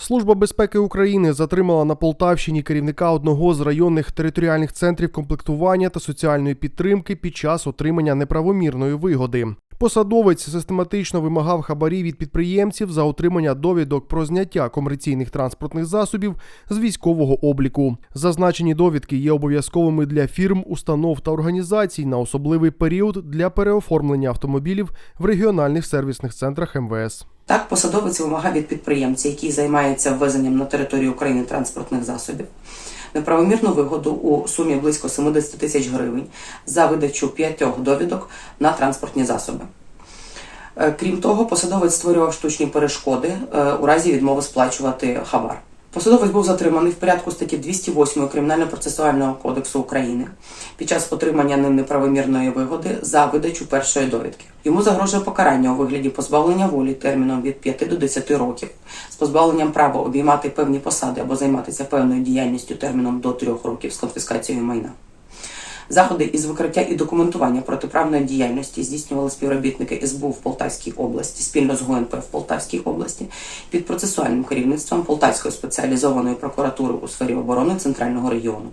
Служба безпеки України затримала на Полтавщині керівника одного з районних територіальних центрів комплектування та соціальної підтримки під час отримання неправомірної вигоди. Посадовець систематично вимагав хабарі від підприємців за отримання довідок про зняття комерційних транспортних засобів з військового обліку. Зазначені довідки є обов'язковими для фірм, установ та організацій на особливий період для переоформлення автомобілів в регіональних сервісних центрах МВС. Так, посадовець вимагав від підприємця, який займається ввезенням на територію України транспортних засобів, неправомірну вигоду у сумі близько 70 тисяч гривень за видачу п'ятьох довідок на транспортні засоби. Е, Крім того, посадовець створював штучні перешкоди е, у разі відмови сплачувати хабар. Посадовець був затриманий в порядку статті 208 Кримінально-процесуального кодексу України під час отримання ним неправомірної вигоди за видачу першої довідки. Йому загрожує покарання у вигляді позбавлення волі терміном від 5 до 10 років з позбавленням права обіймати певні посади або займатися певною діяльністю терміном до 3 років з конфіскацією майна. Заходи із викриття і документування протиправної діяльності здійснювали співробітники СБУ в Полтавській області спільно з ГУНП в Полтавській області під процесуальним керівництвом Полтавської спеціалізованої прокуратури у сфері оборони Центрального регіону.